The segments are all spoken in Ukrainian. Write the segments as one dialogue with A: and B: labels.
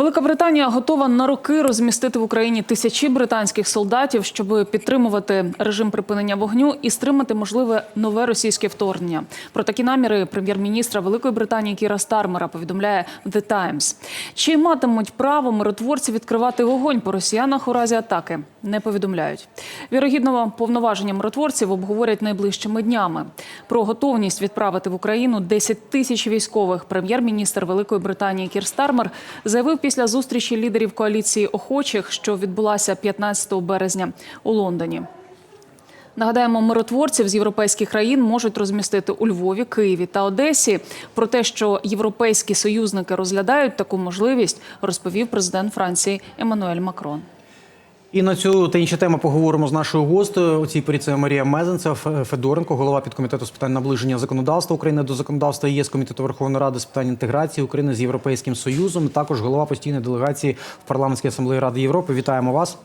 A: Велика Британія готова на роки розмістити в Україні тисячі британських солдатів, щоб підтримувати режим припинення вогню і стримати можливе нове російське вторгнення. Про такі наміри прем'єр-міністра Великої Британії Кіра Стармера повідомляє The Times. Чи матимуть право миротворці відкривати вогонь по росіянах у разі атаки? Не повідомляють. Вірогідно, повноваження миротворців обговорять найближчими днями. Про готовність відправити в Україну 10 тисяч військових. Прем'єр-міністр Великої Британії Кір Стармер заявив після зустрічі лідерів коаліції охочих, що відбулася 15 березня у Лондоні. Нагадаємо, миротворців з європейських країн можуть розмістити у Львові, Києві та Одесі. Про те, що європейські союзники розглядають таку можливість, розповів президент Франції Еммануель Макрон.
B: І на цю та інші теми поговоримо з нашою гостею. У цій порі це Марія Мезенцев Федоренко, голова підкомітету з питань наближення законодавства України до законодавства ЄС комітету Верховної Ради з питань інтеграції України з Європейським Союзом. Також голова постійної делегації в парламентській асамблеї Ради Європи. Вітаємо вас.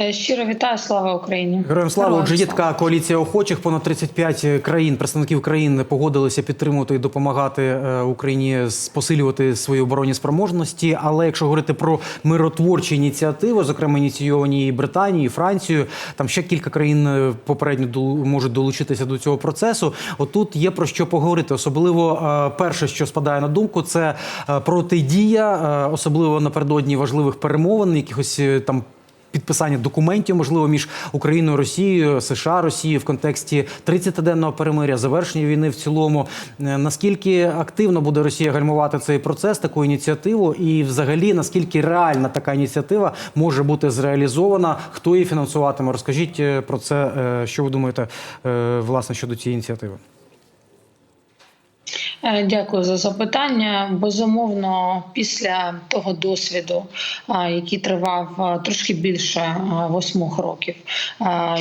C: Е, Щиро вітаю, слава Україні.
B: Героям слава. Отже, є така коаліція охочих. Понад 35 країн, представників країн погодилися підтримувати і допомагати е, Україні з- посилювати свої оборонні спроможності. Але якщо говорити про миротворчі ініціативи, зокрема ініційовані і Британією, і Францією, там ще кілька країн е, попередньо долу- можуть долучитися до цього процесу. Отут є про що поговорити. Особливо е, перше, що спадає на думку, це е, протидія, е, особливо напередодні важливих перемовин, якихось е, там підписання документів, можливо, між Україною, Росією, США, Росією в контексті 30-денного перемиря, завершення війни в цілому. Е, Наскільки активно буде Росія гальмувати цей процес, таку ініціативу, і взагалі наскільки реальна така ініціатива може бути зреалізована? Хто її фінансуватиме? Розкажіть е, про це, е, що ви думаєте власне щодо цієї ініціативи?
C: Е, Дякую за запитання. Безумовно, після того досвіду, який тривав трошки більше а, восьми років,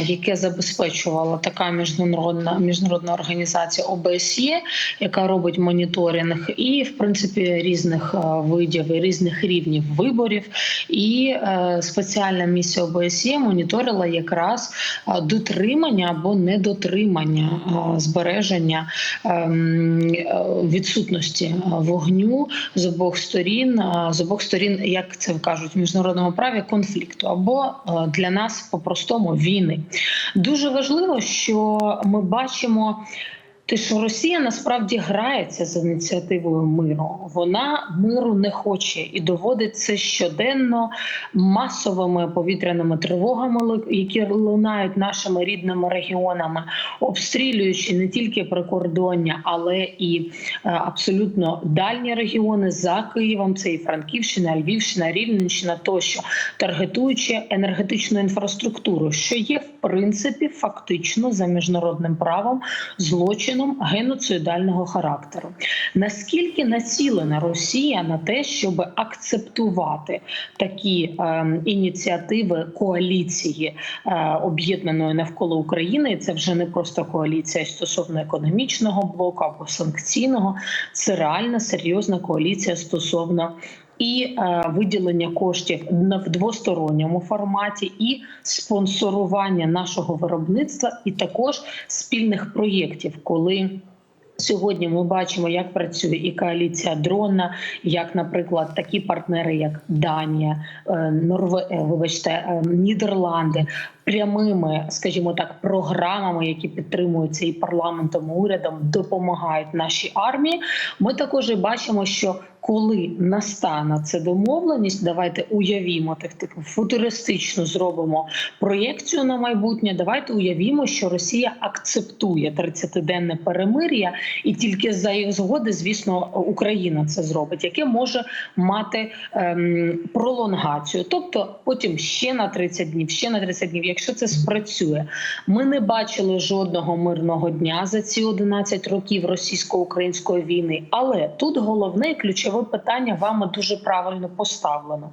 C: яке забезпечувала така міжнародна міжнародна організація ОБСЄ, яка робить моніторинг і, в принципі, різних видів і різних рівнів виборів, і е, спеціальна місія ОБСЄ моніторила якраз дотримання або недотримання збереження ем, е, відсутності е, вогню з обох сторін, е, з обох сторін, як це кажуть в міжнародному праві, конфлікту або е, для нас по-простому війни. Дуже важливо, що ми бачимо. Те, що Росія насправді грається з ініціативою миру, вона миру не хоче і доводить це щоденно масовими повітряними тривогами, які лунають нашими рідними регіонами, обстрілюючи не тільки прикордоння, але і е, абсолютно дальні регіони за Києвом. Це і Франківщина, Львівщина, Рівненщина тощо, таргетуючи енергетичну інфраструктуру, що є в принципі фактично за міжнародним правом злочином геноцидального характеру. Наскільки націлена Росія на те, щоб акцептувати такі е, ініціативи коаліції е, об'єднаної навколо України, це вже не просто коаліція стосовно економічного блоку або санкційного, це реальна серйозна коаліція стосовно. І е, виділення коштів в двосторонньому форматі, і спонсорування нашого виробництва, і також спільних проєктів, коли Сьогодні ми бачимо, як працює і коаліція дрона, як, наприклад, такі партнери, як Данія, е, Норве... е, вибачте, Нідерланди, прямими, скажімо так, програмами, які підтримуються і парламентом, і урядом, допомагають нашій армії. Ми також бачимо, що коли настане ця домовленість, давайте уявімо так таку футуристично зробимо проєкцію на майбутнє. Давайте уявімо, що Росія акцептує 30-денне перемир'я, і тільки за їх згоди, звісно, Україна це зробить, яке може мати ем, пролонгацію, тобто потім ще на 30 днів, ще на 30 днів. Якщо це спрацює, ми не бачили жодного мирного дня за ці 11 років російсько-української війни. Але тут головне і ключове питання вами дуже правильно поставлено: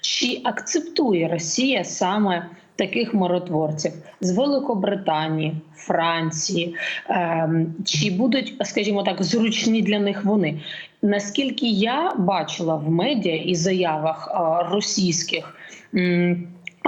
C: чи акцептує Росія саме? Таких миротворців з Великобританії, Франції, ем, чи будуть, скажімо так, зручні для них вони? Наскільки я бачила в медіа і заявах а, російських.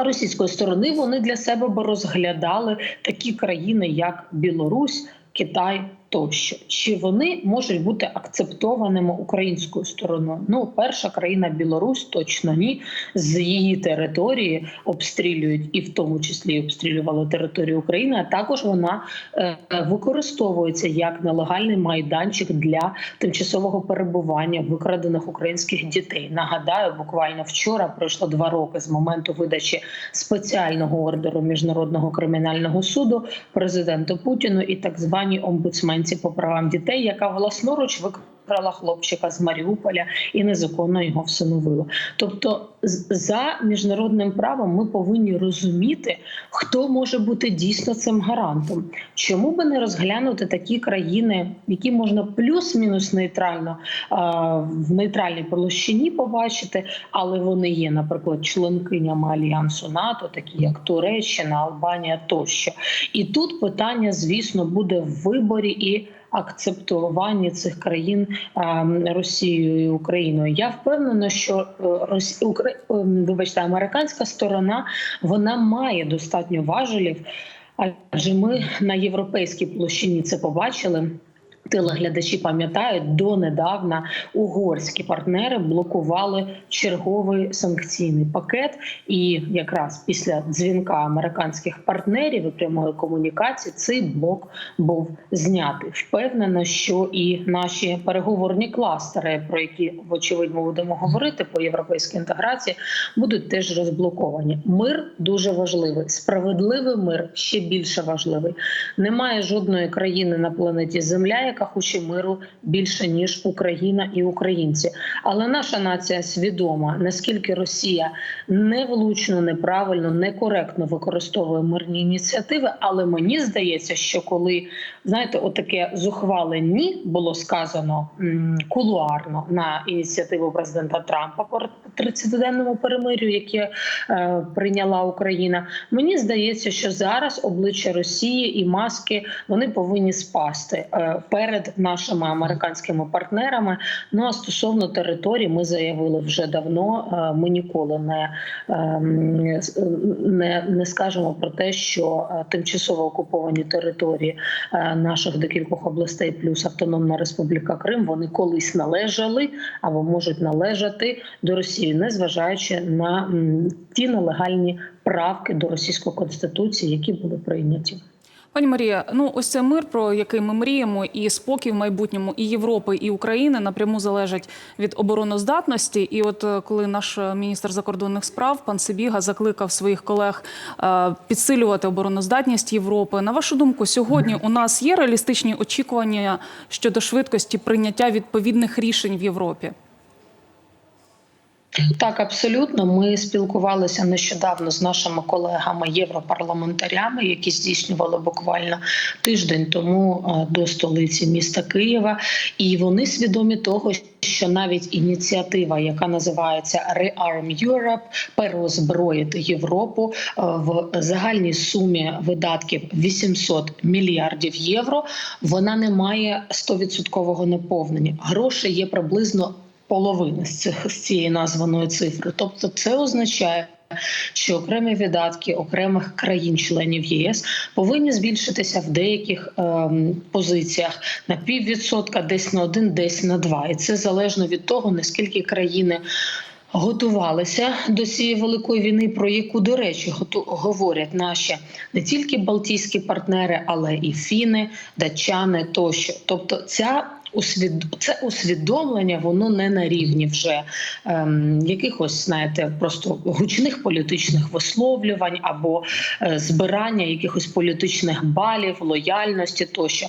C: Російської сторони вони для себе би розглядали такі країни, як Білорусь, Китай Тощо чи вони можуть бути акцептованими українською стороною? Ну, перша країна Білорусь точно ні. З її території обстрілюють і в тому числі обстрілювали територію України. А також вона е, використовується як нелегальний майданчик для тимчасового перебування викрадених українських дітей. Нагадаю, буквально вчора пройшло два роки з моменту видачі спеціального ордеру міжнародного кримінального суду президенту Путіну і так званій омбудсменці по правам дітей, яка власноруч викрала хлопчика з Маріуполя і незаконно його всиновила. Тобто, за міжнародним правом ми повинні розуміти, хто може бути дійсно цим гарантом. Чому би не розглянути такі країни, які можна плюс-мінус нейтрально в нейтральній площині побачити, але вони є, наприклад, членкинями альянсу НАТО, такі як Туреччина, Албанія тощо. І тут питання, звісно, буде в виборі і. Акцептуванні цих країн Росією і Україною я впевнена, що е, ем, вибачте, американська сторона вона має достатньо важелів, адже ми на європейській площині це побачили. Телеглядачі пам'ятають, донедавна угорські партнери блокували черговий санкційний пакет. І якраз після дзвінка американських партнерів і прямої комунікації цей блок був знятий. Впевнена, що і наші переговорні кластери, про які вочевидь ми будемо говорити по європейській інтеграції, будуть теж розблоковані. Мир дуже важливий, справедливий мир ще більше важливий. Немає жодної країни на планеті Земля, яка хоче миру більше ніж Україна і українці. Але наша нація свідома, наскільки Росія невлучно, неправильно, некоректно використовує мирні ініціативи. Але мені здається, що коли знаєте, отаке зухвале ні було сказано кулуарно на ініціативу президента Трампа по 30-денному перемир'ю, яке е, прийняла Україна. Мені здається, що зараз обличчя Росії і маски вони повинні спасти е, нашими американськими партнерами. Ну а стосовно території, ми заявили вже давно. е, Ми ніколи не, ем, не, не скажемо про те, що е, тимчасово окуповані території е, наших декількох областей, плюс Автономна Республіка Крим, вони колись належали або можуть належати до Росії, незважаючи на ті нелегальні правки до російської конституції, які були прийняті.
A: Пані Марія, ну ось цей мир, про який ми мріємо, і спокій в майбутньому і Європи, і України напряму залежать від обороноздатності. І от е, коли наш е, міністр закордонних справ пан Сибіга закликав своїх колег е, підсилювати обороноздатність Європи. На вашу думку, сьогодні у нас є реалістичні очікування щодо швидкості прийняття відповідних рішень в Європі?
C: Так, абсолютно. Ми спілкувалися нещодавно з нашими колегами європарламентарями, які здійснювали буквально тиждень тому е, до столиці міста Києва, і вони свідомі того, що навіть ініціатива, яка називається Rearm Europe, переозброїти Європу е, в загальній сумі видатків 800 мільярдів євро, вона не має 100% наповнення. Грошей є приблизно половини з цих цієї названої цифри. Тобто, це означає. Що окремі видатки окремих країн-членів ЄС повинні збільшитися в деяких ем, позиціях на піввідсотка, десь на один, десь на два. І це залежно від того, наскільки країни готувалися до цієї великої війни, про яку, до речі, говорять наші не тільки балтійські партнери, але і фіни, датчани тощо. Тобто, ця усвід... це усвідомлення, воно не на рівні вже ем, якихось, знаєте, просто гучних політичних висловлювань або е, збирання якихось політичних балів, лояльності тощо.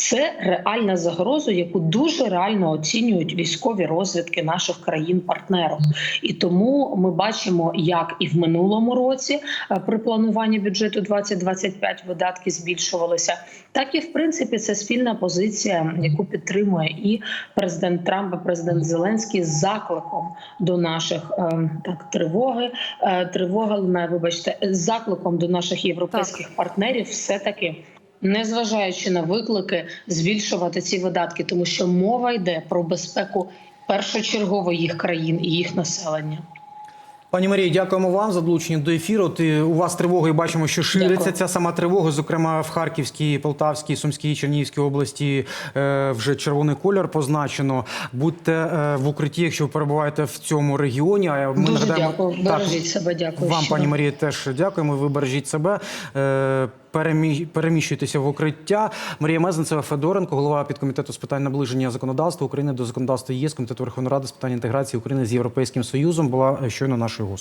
C: Це реальна загроза, яку дуже реально оцінюють військові розвідки наших країн-партнерів. І тому ми бачимо, як і в минулому році е, при плануванні бюджету 2025 видатки збільшувалися, так і в принципі це спільна позиція, яку підтримує і президент Трамп, і президент Зеленський з закликом до наших е, так тривоги. е, Тривога вибачте, з закликом до наших європейських партнерів, все таки. Незважаючи на виклики, збільшувати ці видатки, тому що мова йде про безпеку першочергово їх країн і їх населення.
B: Пані Марії, дякуємо вам за долучення до ефіру. Ти у вас тривога і бачимо, що шириться
C: Дякую.
B: ця сама тривога. Зокрема, в Харківській, Полтавській, Сумській, Чернігівській області е, вже червоний кольор позначено. Будьте е, в укритті, якщо ви перебуваєте в цьому регіоні. А ми
C: Дуже
B: нагадаємо
C: дякую.
B: Так,
C: Бережіть себе. Дякую.
B: вам,
C: щиро.
B: пані Марії, теж дякуємо. Ви бережіть себе. Перемі- Переміщуйтеся в укриття. Марія Мезенцева Федоренко, голова підкомітету з питань наближення законодавства України до законодавства ЄС, комітету Верховної Ради з питань інтеграції України з Європейським Союзом, була е, щойно нашою гостею.